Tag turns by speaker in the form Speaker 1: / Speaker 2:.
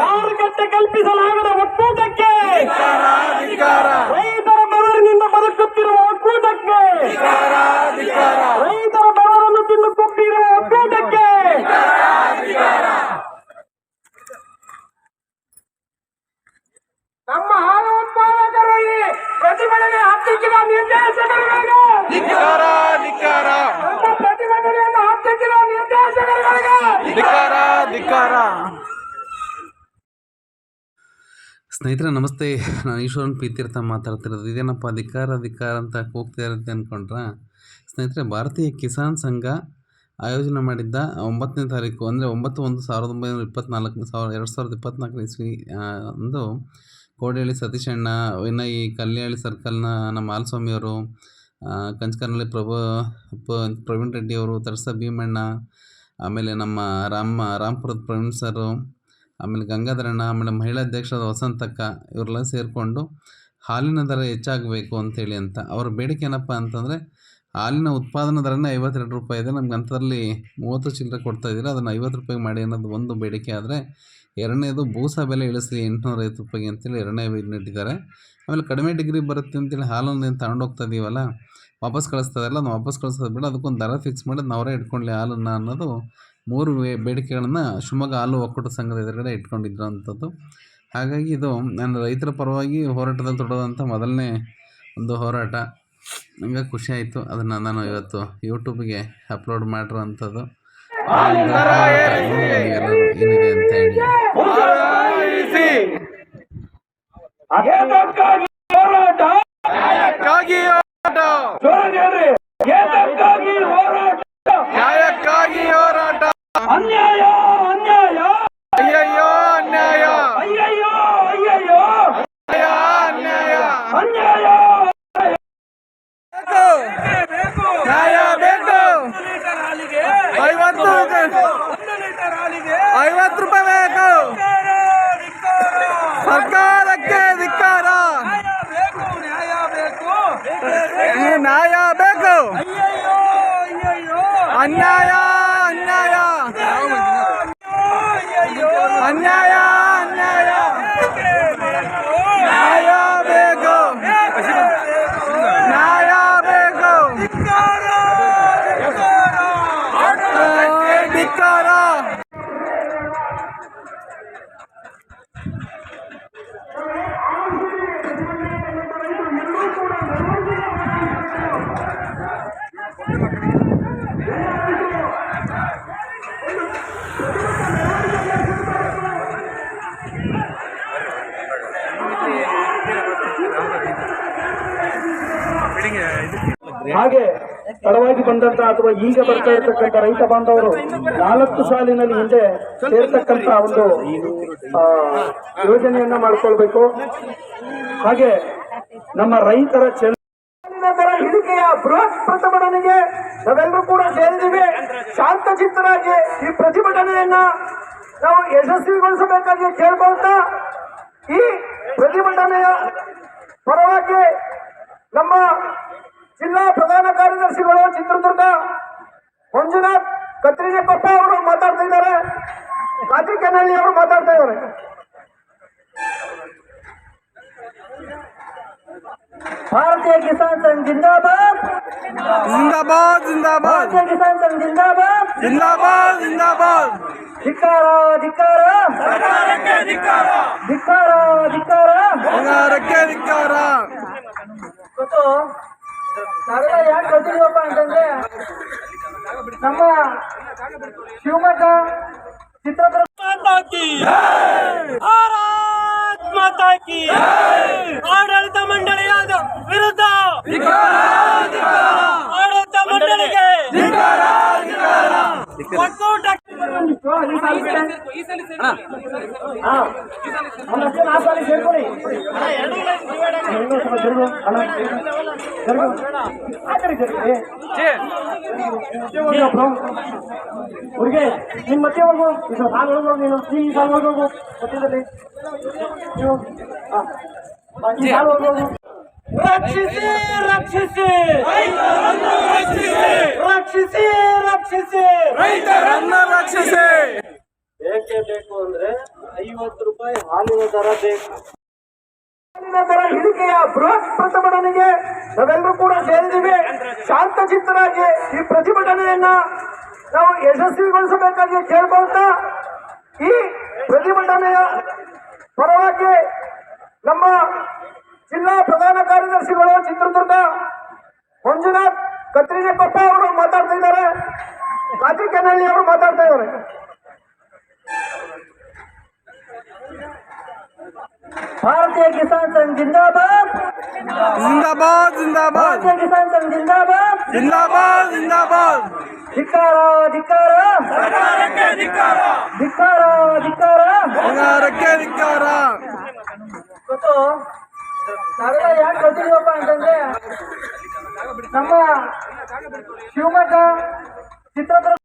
Speaker 1: ಮಾರುಕಟ್ಟೆ ಕಲ್ಪಿಸಲಾಗದ ಒಕ್ಕೂಟಕ್ಕೆ. ರೈತರ ಬೆವರಿನಿಂದ ಬದುಕುತ್ತಿರುವ ಒಕ್ಕೂಟಕ್ಕೆ. ರೈತರ ಬೆವರನ್ನು ತಿಂದು ಕೊಟ್ಟಿರುವ ಒಕ್ಕೂಟಕ್ಕೆ. ನಮ್ಮ ಹಾಲು ಪ್ರತಿಭಟನೆ ಹತ್ತಿಕ್ಕಿದ ನಿರ್ದೇಶಕರುಗಳಿಗೆ.
Speaker 2: ಧಿಕ್ಕಾರ ಧಿಕ್ಕಾರ
Speaker 1: ನಮ್ಮ ಪ್ರತಿಭಟನೆಯನ್ನು ಹತ್ತಿಕ್ಕಿದ ನಿರ್ದೇಶಕರುಗಳಿಗೆ.
Speaker 2: ಧಿಕ್ಕಾರ ಧಿಕ್ಕಾರ
Speaker 3: ಸ್ನೇಹಿತರೆ, ನಮಸ್ತೆ. ನಾನು ಈಶ್ವರನ್ ಪ್ರೀತಿರ್ಥ ತೀರ್ಥ ಮಾತಾಡ್ತಿರೋದು. ಇದೇನಪ್ಪ, ಅಧಿಕಾರ ಅಧಿಕಾರ ಅಂತ ಕೂಗ್ತಾ ಇರುತ್ತೆ ಅಂದ್ಕೊಂಡ್ರೆ ಸ್ನೇಹಿತರೆ, ಭಾರತೀಯ ಕಿಸಾನ್ ಸಂಘ ಆಯೋಜನೆ ಮಾಡಿದ್ದ ಒಂಬತ್ತನೇ ತಾರೀಕು, ಅಂದರೆ ಒಂಬತ್ತು ಒಂದು ಸಾವಿರದ ಒಂಬೈನೂರ ಇಪ್ಪತ್ನಾಲ್ಕು, ಸಾವಿರ, ಎರಡು ಸಾವಿರದ ಇಪ್ಪತ್ತ್ನಾಲ್ಕನೇ ಇಸ್ವಿ ಅಂದು ಕೋಡಿಹಳ್ಳಿ ಸತೀಶಣ್ಣ ವಿನಯ್ ಕಲ್ಯಾಳಿ ಸರ್ಕಲ್ನ ನಮ್ಮ ಹಾಲಸ್ವಾಮಿಯವರು ಕಂಚಕರ್ನಳ್ಳಿ ಪ್ರಭು ಪ್ರವೀಣ್ ರೆಡ್ಡಿಯವರು ತರ್ಸ ಭೀಮಣ್ಣ, ಆಮೇಲೆ ನಮ್ಮ ರಾಮ, ರಾಮ್ಪುರದ ಪ್ರವೀಣ್ ಸರು ಆಮೇಲೆ ಗಂಗಾಧರಣ್ಣ, ಆಮೇಲೆ ಮಹಿಳಾ ಅಧ್ಯಕ್ಷರಾದ ವಸಂತಕ್ಕ ಇವರೆಲ್ಲ ಸೇರಿಕೊಂಡು ಹಾಲಿನ ದರ ಹೆಚ್ಚಾಗಬೇಕು ಅಂತೇಳಿ ಅಂತ. ಅವ್ರ ಬೇಡಿಕೆ ಏನಪ್ಪ ಅಂತಂದರೆ ಹಾಲಿನ ಉತ್ಪಾದನಾ ದರನೇ ಐವತ್ತೆರಡು ರೂಪಾಯಿ ಇದೆ. ನಮ್ಗೆ ಅಂಥದ್ರಲ್ಲಿ ಮೂವತ್ತು ಚಿಲ್ಲರೆ ಕೊಡ್ತಾ ಇದ್ದೀರಾ, ಅದನ್ನು ಐವತ್ತು ರೂಪಾಯಿಗೆ ಮಾಡಿ ಅನ್ನೋದು ಒಂದು ಬೇಡಿಕೆ ಆದರೆ ಎರಡನೇದು ಬೂಸ ಬೆಲೆ ಇಳಿಸಿ ಎಂಟುನೂರ ಐವತ್ತು ರೂಪಾಯಿಗೆ ಅಂತೇಳಿ ಎರಡನೇ ಇಟ್ಟಿದ್ದಾರೆ. ಆಮೇಲೆ ಕಡಿಮೆ ಡಿಗ್ರಿ ಬರುತ್ತೆ ಅಂತೇಳಿ ಹಾಲನ್ನು ತಗೊಂಡೋಗ್ತಾ ಇದೀವಲ್ಲ, ವಾಪಸ್ ಕಳಿಸ್ತದಲ್ಲ ನಾವು ವಾಪಸ್ ಕಳಿಸೋದು ಬೇಡ, ಅದಕ್ಕೊಂದು ದರ ಫಿಕ್ಸ್ ಮಾಡಿ ನಾವರೇ ಇಟ್ಕೊಳ್ಳಿ ಹಾಲನ್ನು ಅನ್ನೋದು ಮೂರು ಬೇಡಿಕೆಗಳನ್ನು ಶಿವಮೊಗ್ಗ ಹಾಲು ಒಕ್ಕೂಟ ಸಂಘದ ಎದುರುಗಡೆ ಇಟ್ಕೊಂಡಿದ್ದಂಥದ್ದು ಹಾಗಾಗಿ ಇದು ನಾನು ರೈತರ ಪರವಾಗಿ ಹೋರಾಟದಲ್ಲಿ ತೊಡೋದಂಥ ಮೊದಲನೇ ಒಂದು ಹೋರಾಟ. ನನಗೆ ಖುಷಿ ಆಯಿತು. ಅದನ್ನು ನಾನು ಇವತ್ತು ಯೂಟ್ಯೂಬ್ಗೆ ಅಪ್ಲೋಡ್ ಮಾಡಿರೋ ಅಂಥದ್ದು ಎಲ್ಲರೂ ಏನಿದೆ ಅಂತ ಹೇಳಿ.
Speaker 2: అన్యాయ అన్యాయ? అన్యాయ
Speaker 1: ಹಾಗೆ ತಡವಾಗಿ ಬಂದಂತ ಅಥವಾ ಈಗ ಬರ್ತಾ ಇರತಕ್ಕಂತ ರೈತ ಬಾಂಧವರು ನಾಲ್ಕು ಸಾಲಿನಲ್ಲಿ ಹಿಂದೆ ಸೇರ್ತಕ್ಕಂತ ಒಂದು ಯೋಜನೆಯನ್ನ ಮಾಡಿಕೊಳ್ಬೇಕು. ಹಾಗೆ ನಮ್ಮ ರೈತರ ಚೆನ್ನ ಇಳಿಕೆಯ ಬೃಹತ್ ಪ್ರತಿಭಟನೆಗೆ ನಾವೆಲ್ಲರೂ ಕೂಡ ಸೇರಿದ್ದೀವಿ. ಶಾಂತಚಿತ್ತರಾಗಿ ಈ ಪ್ರತಿಭಟನೆಯನ್ನ ನಾವು ಯಶಸ್ವಿಗೊಳಿಸಬೇಕಾಗಿ ಕೇಳ್ಕೊಳ್ತಾ ಈ ಪ್ರತಿಭಟನೆಯ ಪರವಾಗಿ ನಮ್ಮ ಜಿಲ್ಲಾ ಪ್ರಧಾನ ಕಾರ್ಯದರ್ಶಿಗಳು ಚಿತ್ರದುರ್ಗ ಮಂಜುನಾಥ್ ಕತ್ರಿನೆಕೊಪ್ಪ ಅವರು ಮಾತಾಡ್ತಾ ಇದ್ದಾರೆ. ಅವರು ಮಾತಾಡ್ತಾ ಇದ್ದಾರೆ. ಭಾರತೀಯ ಕಿಸಾನ್ ಸಂಘ ಜಿಂದಾಬಾದ್.
Speaker 2: ಜಿಂದಾಬಾದ್ ಜಿಂದಾಬಾದ್.
Speaker 1: ಭಾರತೀಯ ಕಿಸಾನ್ ಸಂಘ ಜಿಂದಾಬಾದ್.
Speaker 2: ಜಿಂದಾಬಾದ್ ಜಿಂದಾಬಾದ್.
Speaker 1: ಧಿಕ್ಕಾರ ಧಿಕ್ಕಾರ. ಧಿಕ್ಕಾರ. ಧಿಕ್ಕಾರ
Speaker 2: ಬಂಗಾರಕ್ಕೆ ಧಿಕ್ಕಾರ.
Speaker 1: ಗೊತ್ತು ನಾವೆಲ್ಲ ಯಾಕೆ ಬರ್ತಿದೀವಪ್ಪ ಅಂತಂದ್ರೆ ನಮ್ಮ ಶಿವಮೊಗ್ಗ ಚಿತ್ರದುರ್ಗ ಹುಡುಗಿ ನಿಮ್ ಮತ್ತೆ ಹೋಗು ಇದು ಸಾಲ ಹೋಗು ನೀನು ಈ ಸಾಲ ಹೋಗು ಮಧ್ಯದಲ್ಲಿ ನೀವು ಈ ಸಾಲ ಹೋಗು. ರಕ್ಷಿಸಿ ರಕ್ಷಿಸಿ. ರೈತರನ್ನು ರಕ್ಷಿಸಿ. ರಕ್ಷಿಸಿ
Speaker 2: ರೈತರನ್ನು ರಕ್ಷಿಸಿ.
Speaker 1: ಬೇಕೇ ಬೇಕು ಅಂದ್ರೆ
Speaker 4: ಐವತ್ತು ರೂಪಾಯಿ ಹಾಲಿನ ದರ ಬೇಕು. ಹಾಲಿನ ದರ ಇಳಿಕೆಯ ಬೃಹತ್ ಪ್ರತಿಭಟನೆಗೆ ನಾವೆಲ್ಲರೂ ಕೂಡ ಸೇರಿದ್ದೀವಿ. ಶಾಂತ ಚಿತ್ತರಾಗಿ ಈ ಪ್ರತಿಭಟನೆಯನ್ನ ನಾವು ಯಶಸ್ವಿಗೊಳಿಸಬೇಕಾಗಿ ಕೇಳ್ಕೊಳ್ತಾ ಈ ಪ್ರತಿಭಟನೆಯ ಪರವಾಗಿ ನಮ್ಮ ಜಿಲ್ಲಾ ಪ್ರಧಾನ ಕಾರ್ಯದರ್ಶಿಗಳು ಚಿತ್ರದುರ್ಗ ಮಂಜುನಾಥ್ ಕತ್ರಿಜೆ ಕೊಪ್ಪ ಅವರು ಮಾತಾಡ್ತಾ ಇದ್ದಾರೆ. ಅವರು ಮಾತಾಡ್ತಾ ಇದ್ದಾರೆ. ಭಾರತೀಯ ಕಿಸಾನ್ ಸಂಘ ಜಿಂದಾಬಾದ್.
Speaker 2: ಜಿಂದಾಬಾದ್
Speaker 4: ಜಿಂದಾಬಾದ್. ಕಿಸಾನ್ ಸಂಘ ಜಿಂದಾಬಾದ್.
Speaker 2: ಜಿಂದಾಬಾದ್ ಜಿಂದಾಬಾದ್.
Speaker 4: ಧಿಕ್ಕಾರ ಧಿಕ್ಕಾರ. ಧಿಕ್ಕಾರ. ಧಿಕ್ಕಾರ
Speaker 2: ಧಿಕ್ಕಾರ.
Speaker 4: ಧಿಕ್ಕಾರ. ನಮ್ಮ ಶಿವಮೊಗ್ಗ